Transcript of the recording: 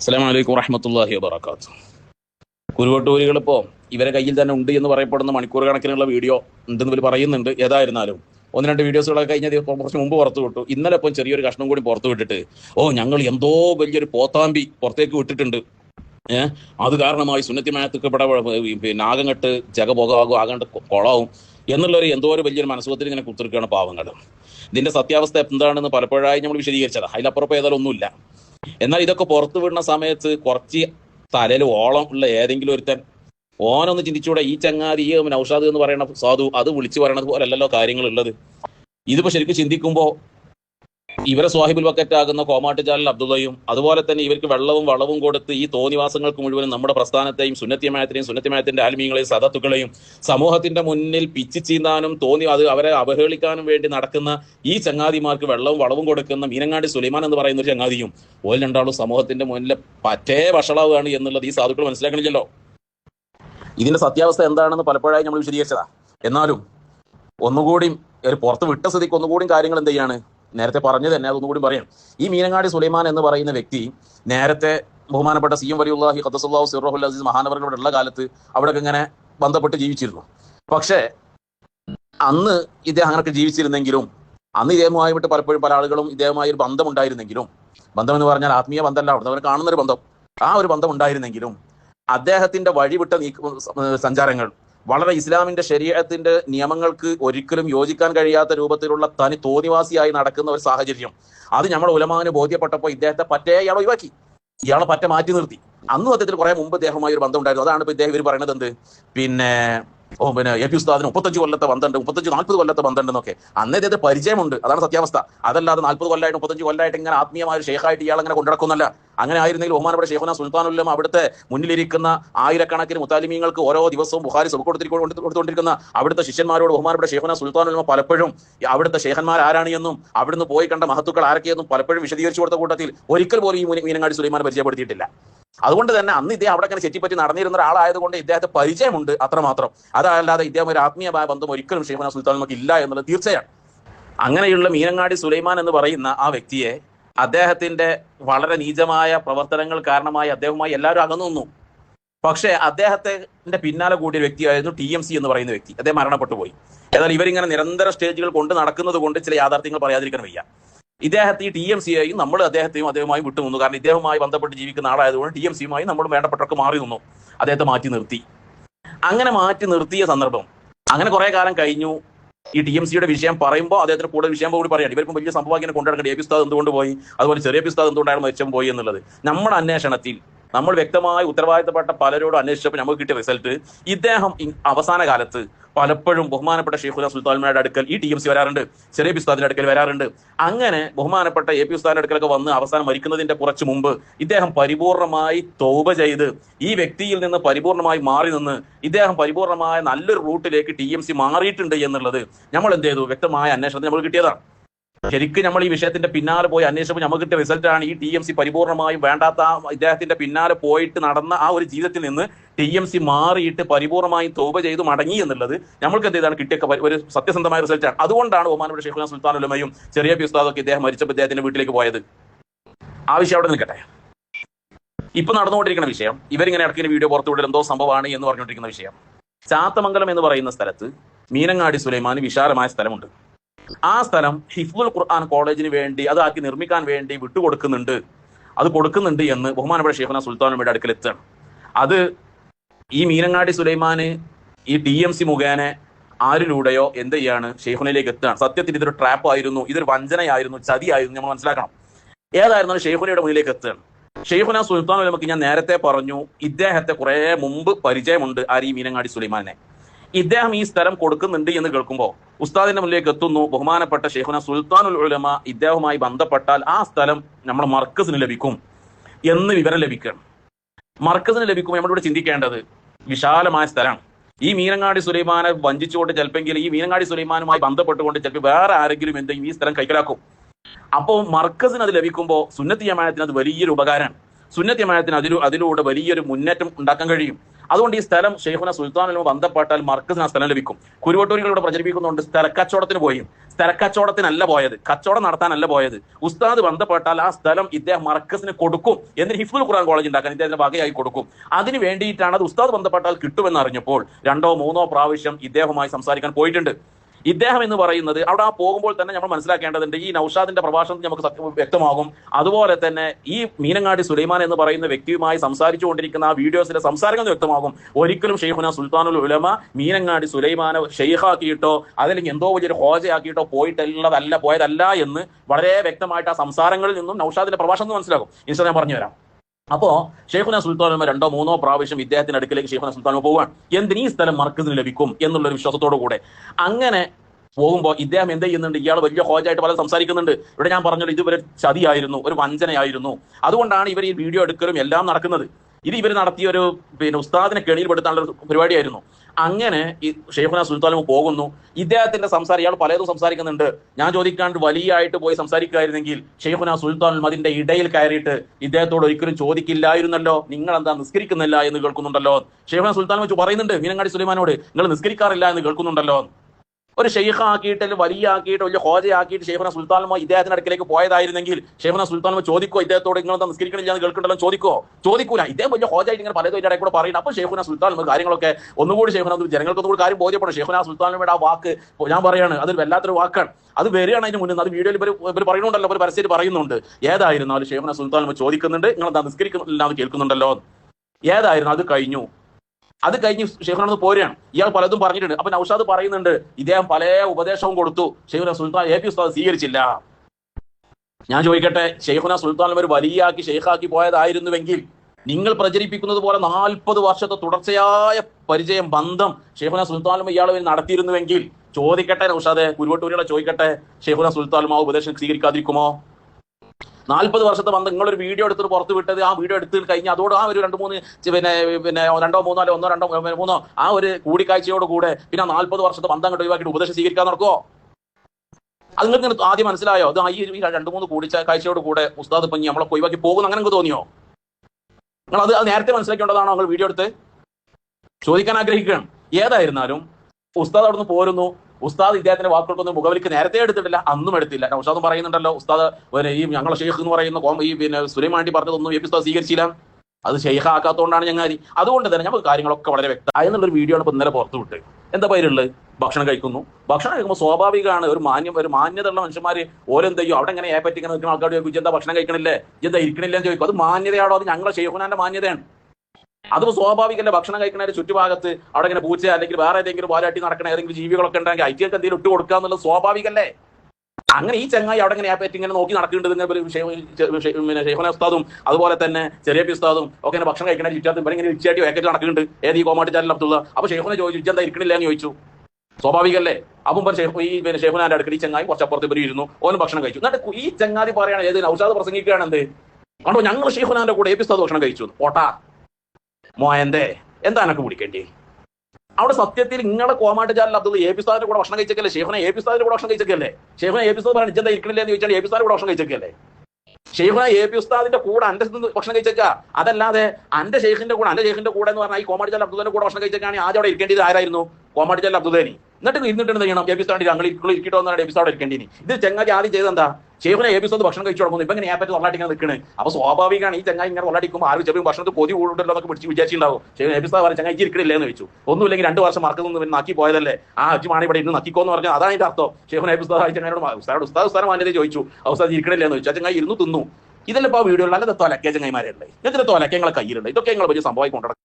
അസ്സാം വലൈക്കും വറഹമത്തല്ലാഹി വാബർക്കാത്തു കുരുവട്ടൂരികൾ ഇപ്പോൾ ഇവരെ കയ്യിൽ തന്നെ ഉണ്ട് എന്ന് പറയപ്പെടുന്ന മണിക്കൂർ കണക്കിനുള്ള വീഡിയോ ഉണ്ടെന്ന് ഇവർ പറയുന്നുണ്ട്. ഏതായിരുന്നാലും ഒന്ന് രണ്ട് വീഡിയോസുകളൊക്കെ കഴിഞ്ഞ ദിവസം കുറച്ച് മുമ്പ് പുറത്തു വിട്ടു. ഇന്നലെ ഇപ്പം ചെറിയൊരു കഷ്ണം കൂടി പുറത്തു വിട്ടിട്ട് ഓ ഞങ്ങൾ എന്തോ വലിയൊരു പോത്താമ്പി പുറത്തേക്ക് വിട്ടിട്ടുണ്ട്. ഏഹ് അത് കാരണമായി സുന്നത്തിമായത്തൊക്കെ ഇവിടെ പിന്നെ ആകങ്ങട്ട് ജഗപോകാകും ആകണ്ട് കൊളാവും എന്നുള്ളൊരു എന്തോ ഒരു വലിയൊരു മനസ്സുഖത്തിൽ ഇങ്ങനെ കുത്തിരിക്കുകയാണ് പാവങ്ങൾ ഇതിന്റെ സത്യാവസ്ഥ എന്താണെന്ന് പലപ്പോഴായി നമ്മൾ വിശദീകരിച്ചതാണ് അതിലപ്പുറം ഏതായാലും ഒന്നുമില്ല. എന്നാൽ ഇതൊക്കെ പുറത്തു വിടുന്ന സമയത്ത് കുറച്ച് തലയിൽ ഓളം ഉള്ള ഏതെങ്കിലും ഒരുത്തൻ ഓനൊന്ന് ചിന്തിച്ചൂടെ ഈ ചങ്ങാതി ഈ നൌഷാദ് എന്ന് പറയുന്ന സാധു അത് വിളിച്ചു പറയണത് കാര്യങ്ങൾ ഉള്ളത് ഇതിപ്പോ ശരിക്കും ചിന്തിക്കുമ്പോ ഇവരെ സ്വാഹിബുൽ വക്കറ്റ് ആകുന്ന കോമാട്ട് ജാലിൽ അബ്ദുള്ളയും അതുപോലെ തന്നെ ഇവർക്ക് വെള്ളവും വളവും കൊടുത്ത് ഈ തോന്നിവാസങ്ങൾക്ക് മുഴുവനും നമ്മുടെ പ്രസ്ഥാനത്തെയും സുന്നത്യമായത്തിനെയും സുന്നത്യമായത്തിന്റെ ആത്മീയങ്ങളെയും സദത്തുക്കളെയും സമൂഹത്തിന്റെ മുന്നിൽ പിച്ച് ചീന്താനും തോന്നി അത് അവരെ അവഹേളിക്കാനും വേണ്ടി നടക്കുന്ന ഈ ചങ്ങാതിമാർക്ക് വെള്ളവും വളവും കൊടുക്കുന്ന മീനങ്ങാടി സുലൈമാൻ എന്ന് പറയുന്ന ഒരു ചങ്ങാതിയും ഓൽ രണ്ടാളും സമൂഹത്തിന്റെ മുന്നിലെ പറ്റേ വഷളാവുകയാണ് എന്നുള്ളത് ഈ സാധുക്കൾ മനസ്സിലാക്കണില്ലല്ലോ. ഇതിന്റെ സത്യാവസ്ഥ എന്താണെന്ന് പലപ്പോഴായി നമ്മൾ വിശദീകരിച്ചതാ. എന്നാലും ഒന്നുകൂടി ഒരു പുറത്ത് വിട്ട സ്ഥിതിക്ക് ഒന്നുകൂടി കാര്യങ്ങൾ എന്ത് ചെയ്യാണ്? നേരത്തെ പറഞ്ഞു തന്നെ അതൊന്നുകൂടി പറയാം. ഈ മീനങ്ങാടി സുലൈമാൻ എന്ന് പറയുന്ന വ്യക്തി നേരത്തെ ബഹുമാനപ്പെട്ട സി എം വലിയുള്ളാഹി ഖദസുല്ലാഹു സിറഹുൽ അസീസ് മഹാനവറുകളുടെ ഉള്ള കാലത്ത് അവിടെ ഇങ്ങനെ ബന്ധപ്പെട്ട് ജീവിച്ചിരുന്നു. പക്ഷേ അന്ന് ഇദ്ദേഹം അങ്ങനെയൊക്കെ ജീവിച്ചിരുന്നെങ്കിലും അന്ന് ഇദ്ദേഹവുമായിട്ട് പലപ്പോഴും പല ആളുകളും ഇദ്ദേഹവുമായി ഒരു ബന്ധം ഉണ്ടായിരുന്നെങ്കിലും ബന്ധം എന്ന് പറഞ്ഞാൽ ആത്മീയ ബന്ധമല്ല അവിടെ അവർ കാണുന്ന ഒരു ബന്ധം. ആ ഒരു ബന്ധം ഉണ്ടായിരുന്നെങ്കിലും അദ്ദേഹത്തിന്റെ വഴിവിട്ട നീക്ക സഞ്ചാരങ്ങൾ വളരെ ഇസ്ലാമിന്റെ ശരീരത്തിന്റെ നിയമങ്ങൾക്ക് ഒരിക്കലും യോജിക്കാൻ കഴിയാത്ത രൂപത്തിലുള്ള തനി തോന്നിവാസിയായി നടക്കുന്ന ഒരു സാഹചര്യം. അത് നമ്മുടെ ഉലമാവിന് ബോധ്യപ്പെട്ടപ്പോൾ ഇദ്ദേഹത്തെ പറ്റേ ഇയാൾ ഒഴിവാക്കി. ഇയാളെ പറ്റ മാറ്റി നിർത്തി. അന്നും അദ്ദേഹത്തിൽ കുറെ മുമ്പ് ഇദ്ദേഹവുമായി ഒരു ബന്ധമുണ്ടായിരുന്നു. അതാണ് ഇപ്പൊ ഇദ്ദേഹം ഇവർ പറയുന്നത് എന്ത്? പിന്നെ ഓ പിന്നെ എ പി ഉസ്താദിന് മുപ്പത്തഞ്ച് കൊല്ലത്തെ ബന്ധമുണ്ട് മുപ്പത്തഞ്ച് നാൽപ്പത് കൊല്ലത്തെ ബന്ധമുണ്ട് എന്നൊക്കെ അന്നേ ഇദ്ദേഹത്തെ പരിചയമുണ്ട്. അതാണ് സത്യാവസ്ഥ. അതല്ലാതെ നാൽപ്പത് കൊല്ലമായിട്ട് മുപ്പത്തഞ്ച് കൊല്ലമായിട്ട് ഇങ്ങനെ ആത്മീയമായ ഒരു ഷേഖായിട്ട് ഇയാൾ അങ്ങനെ കൊണ്ടുനടക്കുന്നല്ല. അങ്ങനെ ആയിരുന്നെങ്കിൽ ബഹുമാനപ്പെട്ട ഷേഖുന സുൽത്താനുല്ലം അവിടുത്തെ മുന്നിലിരിക്കുന്ന ആയിരക്കണക്കിന് മുത്താലിമീങ്ങൾക്ക് ഓരോ ദിവസവും ബുഹാരി സുഖ കൊടുത്തുകൊണ്ടിരിക്കുന്ന അവിടുത്തെ ശിഷ്യന്മാരോട് ബഹുമാനപ്പെട്ട ഷേഖുന സുൽത്താനുല്ലമ പലപ്പോഴും അവിടുത്തെ ഷെയ്ഖന്മാർ ആരാണ് എന്നും അവിടുന്ന് പോയി കണ്ട മഹത്തുക്കൾ ആരൊക്കെയെന്നും പലപ്പോഴും വിശദീകരിച്ചു കൊടുത്ത കൂട്ടത്തിൽ ഒരിക്കൽ പോലും ഈ മീന- മീനങ്ങാടി സുലൈമാനെ പരിചയപ്പെടുത്തിയിട്ടില്ല. അതുകൊണ്ട് തന്നെ അന്ന് ഇദ്ദേഹം അവിടെ അങ്ങനെ ചെറ്റിപ്പറ്റി നടന്നിരുന്ന ഒരാളായതുകൊണ്ട് ഇദ്ദേഹത്തെ പരിചയമുണ്ട് അത്രമാത്രം. അതല്ലാതെ ഇദ്ദേഹം ഒരു ആത്മീയമായ ബന്ധം ഒരിക്കലും ഷെയ്ഖുന സുൽത്താൻ നമുക്ക് ഇല്ല എന്നുള്ളത് തീർച്ചയാണ്. അങ്ങനെയുള്ള മീനങ്ങാടി സുലൈമാൻ എന്ന് പറയുന്ന ആ വ്യക്തിയെ അദ്ദേഹത്തിന്റെ വളരെ നീചമായ പ്രവർത്തനങ്ങൾ കാരണമായി അദ്ദേഹവുമായി എല്ലാവരും അകന്നു നിന്നു. പക്ഷേ അദ്ദേഹത്തിന്റെ പിന്നാലെ കൂടിയ വ്യക്തിയായിരുന്നു ടി എം സി എന്ന് പറയുന്ന വ്യക്തി. അദ്ദേഹം മരണപ്പെട്ടു പോയി. എന്നാൽ ഇവരിങ്ങനെ നിരന്തര സ്റ്റേജുകൾ കൊണ്ട് നടക്കുന്നത് കൊണ്ട് ചില യാഥാർത്ഥ്യങ്ങൾ പറയാതിരിക്കാൻ വയ്യ. ഇദ്ദേഹത്തെ ഈ ടി എം സിയെയും നമ്മൾ അദ്ദേഹത്തെയും അദ്ദേഹവുമായി വിട്ടുനിന്നു കാരണം ഇദ്ദേഹവുമായി ബന്ധപ്പെട്ട് ജീവിക്കുന്ന ആളായതുകൊണ്ട് ടി എം സിയുമായി നമ്മൾ വേണ്ടപ്പെട്ടവർക്ക് മാറി നിന്നു. അദ്ദേഹത്തെ മാറ്റി നിർത്തി. അങ്ങനെ മാറ്റി നിർത്തിയ സന്ദർഭം. അങ്ങനെ കുറെ കാലം കഴിഞ്ഞു. ഈ ടി എം സിയുടെ വിഷയം പറയുമ്പോൾ അദ്ദേഹത്തിന് കൂടുതൽ വിഷയം കൂടി പറയാം. ഇവർക്കും വലിയ സംഭവം ഇങ്ങനെ കൊണ്ടുനടക്കേണ്ടി. എ പി ഉസ്താദ് എന്തുകൊണ്ട് പോയി? അതുപോലെ ചെറിയ പി ഉസ്താദ് എന്തുകൊണ്ടാണ് മരിച്ചും പോയി എന്നുള്ളത്. നമ്മുടെ അന്വേഷണത്തിൽ നമ്മൾ വ്യക്തമായി ഉത്തരവാദിത്തപ്പെട്ട പലരോടും അന്വേഷിച്ചപ്പോൾ നമുക്ക് കിട്ടിയ റിസൾട്ട് ഇദ്ദേഹം അവസാന കാലത്ത് പലപ്പോഴും ബഹുമാനപ്പെട്ട ഷെയ്ഖുല സുൽത്താൻമാരുടെ അടുക്കൽ ഈ ടി എം സി വരാറുണ്ട്. ചെറിയ ഉസ്താദിന്റെ അടുക്കൽ വരാറുണ്ട്. അങ്ങനെ ബഹുമാനപ്പെട്ട എ പി ഉസ്താദിന്റെ അടുക്കലൊക്കെ വന്ന് അവസാനം മരിക്കുന്നതിന്റെ കുറച്ച് മുമ്പ് ഇദ്ദേഹം പരിപൂർണമായി തൗബ ചെയ്ത് ഈ വ്യക്തിയിൽ നിന്ന് പരിപൂർണമായി മാറി നിന്ന് ഇദ്ദേഹം പരിപൂർണമായ നല്ലൊരു റൂട്ടിലേക്ക് ടി എം സി മാറിയിട്ടുണ്ട് എന്നുള്ളത് നമ്മൾ എന്ത് ചെയ്തു? വ്യക്തമായ അന്വേഷണത്തിന് നമ്മൾ കിട്ടിയതാണ്. ശരിക്കും നമ്മൾ ഈ വിഷയത്തിന്റെ പിന്നാലെ പോയി അന്വേഷിച്ചപ്പോൾ നമുക്ക് കിട്ടിയ റിസൾട്ടാണ് ഈ ടി എം സി പരിപൂർണമായും വേണ്ടാത്ത ഇദ്ദേഹത്തിന്റെ പിന്നാലെ പോയിട്ട് നടന്ന ആ ഒരു ജീവിതത്തിൽ നിന്ന് ടി എം സി മാറിയിട്ട് പരിപൂർണമായും തോപ ചെയ്ത് മടങ്ങി എന്നുള്ളത് നമ്മൾക്ക് എന്ത് ചെയ്താണ് കിട്ടിയ ഒരു സത്യസന്ധമായ റിസൾട്ടാണ് അതുകൊണ്ടാണ് ഒമാനോട് ഷെയ്ഖുന സുൽത്താൻ ഉലമയും ചെറിയ പി ഉസ്താദൊക്കെ ഇദ്ദേഹം മരിച്ചപ്പോൾ ഇദ്ദേഹത്തിന്റെ വീട്ടിലേക്ക് പോയത്. ആ വിഷയം അവിടെ നിൽക്കട്ടെ. ഇപ്പൊ നടന്നുകൊണ്ടിരിക്കുന്ന വിഷയം ഇവരിങ്ങനെ ഇടയ്ക്കിന് വീഡിയോ പുറത്തു വിടൽ എന്തോ സംഭവമാണ് എന്ന് പറഞ്ഞുകൊണ്ടിരിക്കുന്ന വിഷയം. ചാത്തമംഗലം എന്ന് പറയുന്ന സ്ഥലത്ത് മീനങ്ങാടി സുലൈമാന് വിശാലമായ സ്ഥലമുണ്ട്. ആ സ്ഥലം ഹിഫ്ദുൽ ഖുർആൻ കോളേജിന് വേണ്ടി അതാക്കി നിർമ്മിക്കാൻ വേണ്ടി വിട്ടുകൊടുക്കുന്നുണ്ട്. അത് കൊടുക്കുന്നുണ്ട് എന്ന് ബഹുമാനപ്പെട്ട ഷെയ്ഖുന സുൽത്താനുമ്മയുടെ അടുക്കൽ എത്തുകയാണ്. അത് ഈ മീനങ്ങാടി സുലൈമാന് ഈ ഡി എം സി മുഖേന ആരിലൂടെയോ എന്ത് ചെയ്യാണ് ഷെയ്ഖുനയിലേക്ക് എത്തുകയാണ്. സത്യത്തിൽ ഇതൊരു ട്രാപ്പ് ആയിരുന്നു ഇതൊരു വഞ്ചനയായിരുന്നു ചതിയായിരുന്നു നമ്മൾ മനസ്സിലാക്കണം. ഏതായിരുന്നു ഷെയ്ഖുനയുടെ മുന്നിലേക്ക് എത്തുകയാണ്. ഷെയ്ഖുന സുൽത്താൻ ഉലമക്ക് ഞാൻ നേരത്തെ പറഞ്ഞു ഇദ്ദേഹത്തെ കുറെ മുമ്പ് പരിചയമുണ്ട് ആര് ഈ മീനങ്ങാടി സുലൈമാനെ. ഇദ്ദേഹം ഈ സ്ഥലം കൊടുക്കുന്നുണ്ട് എന്ന് കേൾക്കുമ്പോൾ ഉസ്താദിന്റെ മുന്നിലേക്ക് എത്തുന്നു. ബഹുമാനപ്പെട്ട ഷെയ്ഖുന സുൽത്താനുൽ ഉലമ ഇദ്ദേഹവുമായി ബന്ധപ്പെട്ടാൽ ആ സ്ഥലം നമ്മുടെ മർക്കസിന് ലഭിക്കും എന്ന് വിവരം ലഭിക്കണം. മർക്കസിന് ലഭിക്കും നമ്മളിവിടെ ചിന്തിക്കേണ്ടത് വിശാലമായ സ്ഥലമാണ്. ഈ മീനങ്ങാടി സുലൈമാനെ വഞ്ചിച്ചുകൊണ്ട് ചിലപ്പെങ്കിൽ ഈ മീനങ്ങാടി സുലൈമാനുമായി ബന്ധപ്പെട്ടുകൊണ്ട് ചിലപ്പോൾ വേറെ ആരെങ്കിലും എന്തെങ്കിലും ഈ സ്ഥലം കൈക്കലാക്കും. അപ്പോൾ മർക്കസിന് അത് ലഭിക്കുമ്പോൾ സുന്നത്തി അത് വലിയൊരു ഉപകാരമാണ്. സുന്നത്തി അതിലൂടെ വലിയൊരു മുന്നേറ്റം ഉണ്ടാക്കാൻ കഴിയും. അതുകൊണ്ട് ഈ സ്ഥലം ഷെയ്ഖുന സുൽത്താനിലും ബന്ധപ്പെട്ടാൽ മർക്കസിന് ആ സ്ഥലം ലഭിക്കും. കുരുവട്ടൂരികളിലൂടെ പ്രചരിപ്പിക്കുന്നുണ്ട്. സ്ഥലക്കച്ചവടത്തിന് പോയി. സ്ഥലക്കച്ചവടത്തിനല്ല പോയത്. കച്ചവടം നടത്താനല്ല പോയത്. ഉസ്താദ് ബന്ധപ്പെട്ടാൽ ആ സ്ഥലം ഇദ്ദേഹം മർക്കസിന് കൊടുക്കും എന്നിട്ട് ഹിഫുൽ ഖുറാൻ കോളേജ് ഉണ്ടാക്കാൻ ഇദ്ദേഹത്തിന് വകയായി കൊടുക്കും. അതിന് വേണ്ടിയിട്ടാണ് അത് ഉസ്താദ് ബന്ധപ്പെട്ടാൽ കിട്ടുമെന്ന് അറിഞ്ഞപ്പോൾ രണ്ടോ മൂന്നോ പ്രാവശ്യം ഇദ്ദേഹവുമായി സംസാരിക്കാൻ പോയിട്ടുണ്ട്. ഇദ്ദേഹം എന്ന് പറയുന്നത് അവിടെ ആ പോകുമ്പോൾ തന്നെ നമ്മൾ മനസ്സിലാക്കേണ്ടതുണ്ട് ഈ നൌഷാദിന്റെ പ്രഭാഷണത്തിൽ നമുക്ക് വ്യക്തമാകും. അതുപോലെ തന്നെ ഈ മീനങ്ങാടി സുലൈമാൻ എന്ന് പറയുന്ന വ്യക്തിയുമായി സംസാരിച്ചു കൊണ്ടിരിക്കുന്ന ആ വീഡിയോസിലെ സംസാരങ്ങൾ വ്യക്തമാകും. ഒരിക്കലും ഷെയ്ഖുന സുൽത്താനുൽ ഉലമ മീനങ്ങാടി സുലൈമാനെ ഷെയ്ഖാക്കിയിട്ടോ അതല്ലെങ്കിൽ എന്തോ വലിയൊരു ഹോജയാക്കിയിട്ടോ പോയിട്ടുള്ളതല്ല പോയതല്ല എന്ന് വളരെ വ്യക്തമായിട്ട് ആ സംസാരങ്ങളിൽ നിന്നും നൌഷാദിന്റെ പ്രഭാഷണം മനസ്സിലാകും. ഇൻസ്റ്റാ ഞാൻ പറഞ്ഞുതരാം. അപ്പോ ഷെയ്ഖുന സുൽത്താനുമ രണ്ടോ മൂന്നോ പ്രാവശ്യം ഇദ്ദേഹത്തിന്റെ അടുക്കിലേക്ക് ഷെയ്ഖുന സുൽത്താനുമ പോവാണ് എന്തിന് ഈ സ്ഥലം മർക്കസിന് ലഭിക്കും എന്നുള്ളൊരു വിശ്വാസത്തോടു കൂടെ. അങ്ങനെ പോകുമ്പോൾ ഇദ്ദേഹം എന്ത് ചെയ്യുന്നുണ്ട്? ഇയാൾ വലിയ ഹോജായിട്ട് പല സംസാരിക്കുന്നുണ്ട്. ഇവിടെ ഞാൻ പറഞ്ഞല്ലോ ഇതുവരെ ചതിയായിരുന്നു ഒരു വഞ്ചനയായിരുന്നു. അതുകൊണ്ടാണ് ഇവർ ഈ വീഡിയോ എടുക്കലും എല്ലാം നടക്കുന്നത്. ഇത് ഇവർ നടത്തിയ ഒരു പിന്നെ ഉസ്താദിനെ കെണിയിൽപ്പെടുത്താനുള്ള ഒരു പരിപാടിയായിരുന്നു. അങ്ങനെ ഈ ഷെയ്ഖുന സുൽത്താലും പോകുന്നു. ഇദ്ദേഹത്തിന്റെ സംസാരം ഇയാൾ പലതും സംസാരിക്കുന്നുണ്ട്. ഞാൻ ചോദിക്കാണ്ട് വലിയായിട്ട് പോയി സംസാരിക്കുകയായിരുന്നെങ്കിൽ ഷെയ്ഖുന സുൽത്താൻ അതിന്റെ ഇടയിൽ കയറിയിട്ട് ഇദ്ദേഹത്തോട് ഒരിക്കലും ചോദിക്കില്ലായിരുന്നല്ലോ. നിങ്ങൾ എന്താ നിസ്കരിക്കുന്നില്ല എന്ന് കേൾക്കുന്നുണ്ടല്ലോ? ഷെയ്ഖുന സുൽത്താൻ വെച്ച് പറയുന്നുണ്ട് മീനങ്ങാടി സുലൈമാനോട് നിങ്ങൾ നിസ്കരിക്കാറില്ല എന്ന് കേൾക്കുന്നുണ്ടല്ലോ? ഒരു ഷെയ്ഖ് ആക്കിയിട്ട് അല്ലെങ്കിൽ വലിയ ആക്കിയിട്ട് വലിയ ഹോജയാക്കിയിട്ട് ഷെയ്ഖുന സുൽത്താൻമ ഇദ്ദേഹത്തിന്റെ അടുക്കിലേക്ക് പോയതായിരുന്നെങ്കിൽ ഷെയ്ഖുന സുൽത്താൻമ ചോദിക്കോ? ഇദ്ദേഹത്തോട് നിങ്ങൾ നിസ്കരിക്കണില്ല എന്ന് കേൾക്കണ്ടല്ലോ ചോദിക്കോ? ചോദിക്കൂല. ഇദ്ദേഹം വലിയ ഹോജായിട്ട് ഇങ്ങനെ പലതും ഇതിന്റെ കൂടെ പറയുന്നത് അപ്പോൾ ഷെയ്ഖുന സുൽത്താൻ കാര്യങ്ങളൊക്കെ ഒന്നുകൂടി ഷെയ്ഖുന ജനങ്ങൾക്ക് ഒന്നുകൂടി കാര്യം ബോധ്യപ്പെടും ഷെയ്ഖുന സുൽത്താൻമയുടെ ആ വാക്ക് ഞാൻ പറയാണ് അത് വല്ലാത്തൊരു വാക്കാണ്. അത് വരികയാണ് അതിന് മുന്നിൽ അത് വീഡിയോയിൽ ഇവർ ഇവർ പറയുന്നുണ്ടല്ലോ. ഒരു പരസ്യത്തിൽ പറയുന്നുണ്ട്. ഏതായിരുന്നാലും ഷെയ്ഖുന സുൽത്താൻ ചോദിക്കുന്നുണ്ട്. നിങ്ങൾ എന്താ നിസ്കരിക്കുന്നില്ല എന്ന് കേൾക്കുന്നുണ്ടല്ലോ. ഏതായിരുന്നു? അത് കഴിഞ്ഞു. അത് കഴിഞ്ഞ് ഷെയ്ഖുനോട് പോരുകയാണ്. ഇയാൾ പലതും പറഞ്ഞിട്ടുണ്ട്. അപ്പൊ നൌഷാദ് പറയുന്നുണ്ട് ഇദ്ദേഹം പല ഉപദേശവും കൊടുത്തു. ഷെയ്ഖുന സുൽത്താൻ എ പി ഉസ്താദ് സ്വീകരിച്ചില്ല. ഞാൻ ചോദിക്കട്ടെ ഷെയ്ഖുന സുൽത്താൻ ഒരു വലിയാക്കി ഷെയ്ഖാക്കി പോയതായിരുന്നുവെങ്കിൽ നിങ്ങൾ പ്രചരിപ്പിക്കുന്നത് പോലെ നാൽപ്പത് വർഷത്തെ തുടർച്ചയായ പരിചയം ബന്ധം ഷെയ്ഖുന സുൽത്താനും ഇയാൾ നടത്തിയിരുന്നുവെങ്കിൽ ചോദിക്കട്ടെ നൌഷാദെ കുരുവട്ടൂരികളെ ചോദിക്കട്ടെ ഷെയ്ഖുന സുൽത്താനും ആ ഉപദേശം സ്വീകരിക്കാതിരിക്കുമോ? നാൽപ്പത് വർഷത്തെ ബന്ധം നിങ്ങളൊരു വീഡിയോ എടുത്തിട്ട് പുറത്ത് വിട്ടത് ആ വീഡിയോ എടുത്ത് കഴിഞ്ഞാൽ അതോട് ആ ഒരു രണ്ട് മൂന്ന് പിന്നെ പിന്നെ രണ്ടോ മൂന്നോ അല്ലെ ഒന്നോ രണ്ടോ മൂന്നോ ആ ഒരു കൂടിക്കാഴ്ചയോട് കൂടെ പിന്നെ നാൽപ്പത് വർഷത്തെ ബന്ധം അങ്ങോട്ട് ഒഴിവാക്കിയിട്ട് ഉപദേശം സ്വീകരിക്കാൻ നടക്കുമോ അത് നിങ്ങൾക്ക് ആദ്യം മനസ്സിലായോ? അത് ഈ രണ്ട് മൂന്ന് കൂടിക്കാഴ്ചയോട് കൂടെ ഉസ്താദ് പഞ്ഞി നമ്മളെ ഒഴിവാക്കി പോകുന്നു അങ്ങനെ നിങ്ങൾക്ക് തോന്നിയോ? നിങ്ങൾ അത് അത് നേരത്തെ മനസ്സിലാക്കേണ്ടതാണോ നിങ്ങൾ വീഡിയോ എടുത്ത്? ചോദിക്കാൻ ആഗ്രഹിക്കുകയാണ്. ഏതായിരുന്നാലും ഉസ്താദ് അവിടുന്ന് പോരുന്നു. ഉസ്താദ് ഇദ്ദേഹത്തിന്റെ വാക്കുകൾക്കൊന്നും മുഖവിലേക്ക് നേരത്തെ എടുത്തിട്ടില്ല അന്നും എടുത്തില്ല. ഉസ്താദ് പറയുന്നുണ്ടല്ലോ ഉസ്താദ് ഈ ഞങ്ങളെ ഷെയ്ഖ് എന്ന് പറയുന്ന ഈ പിന്നെ സുലൈമാണ്ടി പറഞ്ഞതൊന്നും ഈ പി ഉസ്താദ് സ്വീകരിച്ചില്ല. അത് ഷെയ്ഖ ആക്കാത്തതുകൊണ്ടാണ് ഞങ്ങൾ അതുകൊണ്ട് തന്നെ നമുക്ക് കാര്യങ്ങളൊക്കെ വളരെ വ്യക്തം എന്നുള്ളൊരു വീഡിയോ ആണ് ഇപ്പൊ ഇന്നലെ പുറത്തു വിട്ട് എന്താ പേരുള്ളത്? ഭക്ഷണം കഴിക്കുന്നു. ഭക്ഷണം കഴിക്കുമ്പോൾ സ്വാഭാവികമാണ് ഒരു മാന്യം ഒരു മാന്യതയുള്ള മനുഷ്യന്മാര് ഓരെന്ത് ചെയ്യും അവിടെ ഇങ്ങനെ ഏപ്പറ്റിക്കുന്ന നിൽക്കുന്ന ആൾക്കാർ ചോദിക്കും എന്താ ഭക്ഷണം കഴിക്കണില്ലേ? എന്താ ഇരിക്കണില്ലെന്ന് ചോദിക്കും. അത് മാന്യതയാണോ? അത് ഞങ്ങളെ ഷെയ്ഖുനാന്റെ മാന്യതയാണ്. അതിപ്പോ സ്വാഭാവികല്ലേ ഭക്ഷണം കഴിക്കുന്നതിന്റെ ചുറ്റുഭാഗത്ത് അവിടെ ഇങ്ങനെ പൂച്ച അല്ലെങ്കിൽ വേറെ ഏതെങ്കിലും വാലാട്ടി നടക്കണ ഏതെങ്കിലും ജീവികളൊക്കെ ഉണ്ടെങ്കിൽ ഐറ്റിയൊക്കെ എന്തെങ്കിലും ഇട്ട് കൊടുക്കുക എന്നുള്ളത് സ്വാഭാവികല്ലേ? അങ്ങനെ ഈ ചങ്ങായി അവിടെ ഇങ്ങനെ പറ്റി ഇങ്ങനെ നോക്കി ഷെ- പിന്നെ ഷെയ്ഖുന ഉസ്താദും അതുപോലെ തന്നെ ചെറിയ പി ഉസ്താദും ഒക്കെ ഇങ്ങനെ ഭക്ഷണം കഴിക്കണ ചുറ്റാത്തും ഇവരെ ഇങ്ങനെ ഉച്ചയായിട്ട് വേക്കറ്റ് നടക്കുന്നുണ്ട്. ഏത് ഈ കോമാട്ടി ചാനൽ നടത്തുള്ള അപ്പൊ ഷെയ്ഖുനെ ചോദിച്ചു എന്താ ഇരിക്കണില്ല? എന്ന് ചോദിച്ചു. സ്വാഭാവികല്ലേ? അപ്പം ഈ പിന്നെ ഷെയ്ഖുനാന്റെ അടുക്കൽ ഈ ചങ്ങായി കുറച്ചപ്പുറത്ത് ഇവർ ഇരുന്നു. ഓനും ഭക്ഷണം കഴിച്ചു. എന്നിട്ട് ഈ ചങ്ങാതി പറയാണ് ഏത് ഔഷാദ് പ്രസംഗിക്കുകയാണ് എന്ത് കണ്ടോ ഞങ്ങൾ ഷെയ്ഖുനാന്റെ കൂടെ എ പി ഭക്ഷണം കഴിച്ചു? ഓട്ടാ മോയന്റെ എന്താ എനക്ക് പിടിക്കേണ്ടി? അവിടെ സത്യത്തിൽ നിങ്ങളെ കോമാട്ട് ചാനൽ അബ്ദുൾ എ പി സാറിന്റെ കൂടെ ഭക്ഷണം കഴിച്ചേക്കല്ലേ? ഷെയ്ഫിനെ എ പി സാറിന്റെ കൂടെ ഭക്ഷണം കഴിച്ചേക്കല്ലേ? ഷെയ്ഫിനെ എ പി സ്ഥാദ് പറഞ്ഞു ഇജ്ജെന്താ ഇരിക്കണില്ല എന്ന് ചോദിച്ചാൽ എ പി സാറിന്റെ കൂടെ ഭക്ഷണം കഴിച്ചേക്കല്ലേ? ഷെയ്ഫിനെ എ പി ഉസ്താദിന്റെ കൂടെ അന്റെ ഭക്ഷണം കഴിച്ചേക്ക. അതല്ലാതെ അന്റെ ഷെയ്ഖിന്റെ കൂടെ അന്റെ ഷെയ്ഖിന്റെ കൂടെ എന്ന് പറഞ്ഞാൽ ഈ കോമാടി ചാൽ അബ്ദുലിന്റെ കൂടെ ഭക്ഷണം കഴിച്ചേക്കാണെങ്കിൽ ആദ്യം അവിടെ ഇരിക്കേണ്ടത് ആരായിരുന്നു? കോമാടി ചാൽ അബ്ദുലേനി എന്നിട്ട് ഇരുന്നിട്ട് ചെയ്യണം? എ പി സാറിന്റെ ഞങ്ങൾ ഇപ്പോൾ ഇരിക്കട്ടോ എന്നാണ് എ പി സാറിന്റെ ഇരിക്കേണ്ടി ഇത് ചെങ്ങാതി ആദ്യം ചെയ്തെന്താ ഷെയ്ഖിനെ സ്ഥാദ് ഭക്ഷണം കഴിച്ചു തുടങ്ങുന്നു. ഇപ്പൊ ഇങ്ങനെ ഏപ്പറ്റി തൊള്ളാട്ടിങ്ങനെ നിൽക്കണ്. അപ്പൊ സ്വാഭാവികമാണ് ഈ ചങ്ങായി ഇങ്ങനെ തൊള്ളാടിക്കുമ്പോൾ ആരും ചെറിയ ഭക്ഷണത്തിൽ പൊതി കൂടുതലോ എന്നൊക്കെ പിടിച്ച് വിചാരിച്ചിട്ടുണ്ടാവും. ഷെയ്ഖ് എ പി സ്ഥാദ് പറഞ്ഞ ചങ്ങായി ഇരിക്കണില്ലേ എന്ന് വെച്ചു ഒന്നുമില്ലെങ്കിൽ രണ്ട് വർഷം മറക്കുന്നു പിന്നെ നക്കി പോയതല്ലേ? ആ അജ്ജുമാണ് ഇവിടെ ഇന്ന് നക്കിക്കോ എന്ന് പറഞ്ഞാൽ അതാണ് അതിന്റെ അർത്ഥം. ഷെയ്ഖിനെ സ്ഥാദ് ചങ്ങായിനോട് ഉസ്താദ് ഉസ്താദ് ഉസ്താദ് മാന്യത ചോദിച്ചു. ഉസ്താദ് ഇരിക്കണില്ലേ എന്ന് ചോദിച്ചു. ചങ്ങായി ഇരുന്നു തിന്നു. ഇതല്ലേ ഇപ്പോൾ വീഡിയോ അല്ലാതെ തോലക്കേ ചങ്ങായിമാരല്ലേ? ഇതിന്റെ തോലക്കങ്ങളെ കയ്യിലുണ്ട് ഇതൊക്കെ ഞങ്ങൾ വലിയ സംഭവമായി കൊണ്ടുനടക്കും